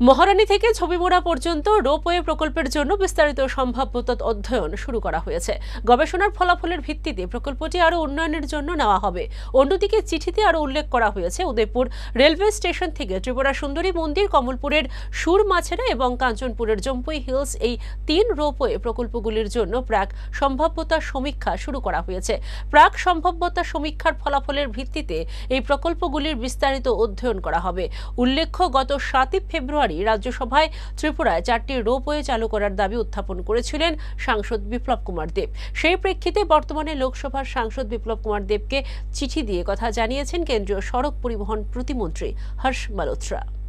মহারানী থেকে ছবিমোড়া পর্যন্ত রোপওয়ে প্রকল্পের জন্য বিস্তারিত সম্ভাব্যতা অধ্যয়ন শুরু করা হয়েছে। গবেষণার ফলাফলের ভিত্তিতে প্রকল্পটি আরও উন্নয়নের জন্য নেওয়া হবে। অন্যদিকে চিঠিতে আরও উল্লেখ করা হয়েছে, উদয়পুর রেলওয়ে স্টেশন থেকে ত্রিপুরা সুন্দরী মন্দির, কমলপুরের সুর মাছেরা এবং কাঞ্চনপুরের জম্পুই হিলস এই তিন রোপওয়ে প্রকল্পগুলির জন্য প্রাক সম্ভাব্যতা সমীক্ষা শুরু করা হয়েছে। প্রাক সম্ভাব্যতা সমীক্ষার ফলাফলের ভিত্তিতে এই প্রকল্পগুলির বিস্তারিত অধ্যয়ন করা হবে। উল্লেখ্য, গত সাতই ফেব্রুয়ারি রাজ্যসভায় ত্রিপুরায় চারটি রোপওয়ে চালু করার দাবি উত্থাপন করেছিলেন সাংসদ বিপ্লব কুমার দেব। সেই প্রেক্ষিতে বর্তমানে লোকসভার সাংসদ বিপ্লব কুমার দেবকে চিঠি দিয়ে কথা জানিয়েছেন কেন্দ্রীয় সড়ক পরিবহন প্রতিমন্ত্রী হর্ষ মালহোত্রা।